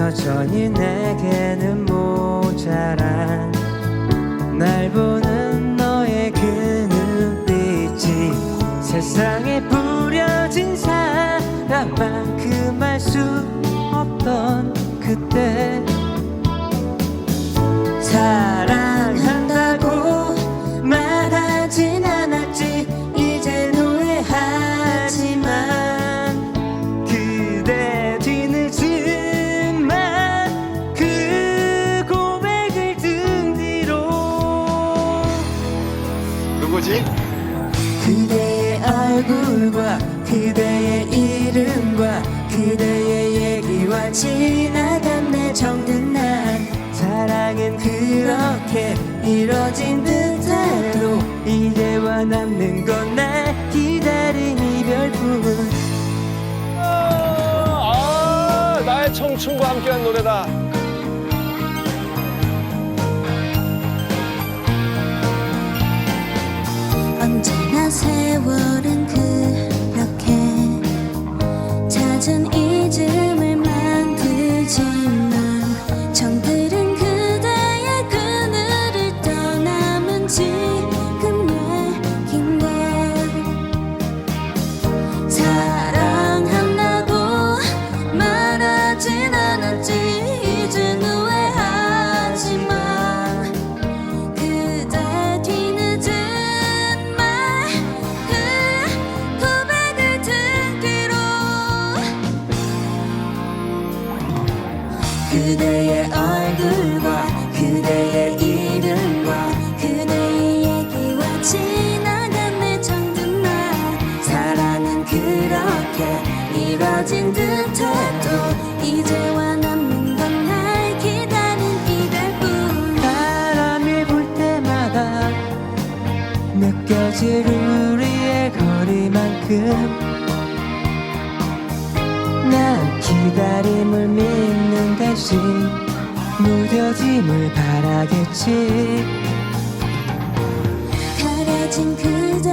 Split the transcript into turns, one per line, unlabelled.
여전히 내게는 모자란 날 보는 너의 그 눈빛이 세상에 뿌려진 사랑만큼 알 수 없던 그때. 사랑 지나간 내 정든 날 사랑은 그렇게 이뤄진 듯해도 이제와 남는 건 날 기다린 이별뿐
아, 나의 청춘과 함께한 노래다.
언제나 세월은 그
그대의 얼굴과 그대의 이름과
그대의 얘기와 지나간 내 정든 날
사랑은
그렇게 이뤄진 듯해도 이제와 남는 건 날 기다린 이별뿐.
바람이 불 때마다 느껴질 우리의 거리만큼 난 기다림을 믿 는 대신 무뎌짐을 바라겠지.
가려진 그대의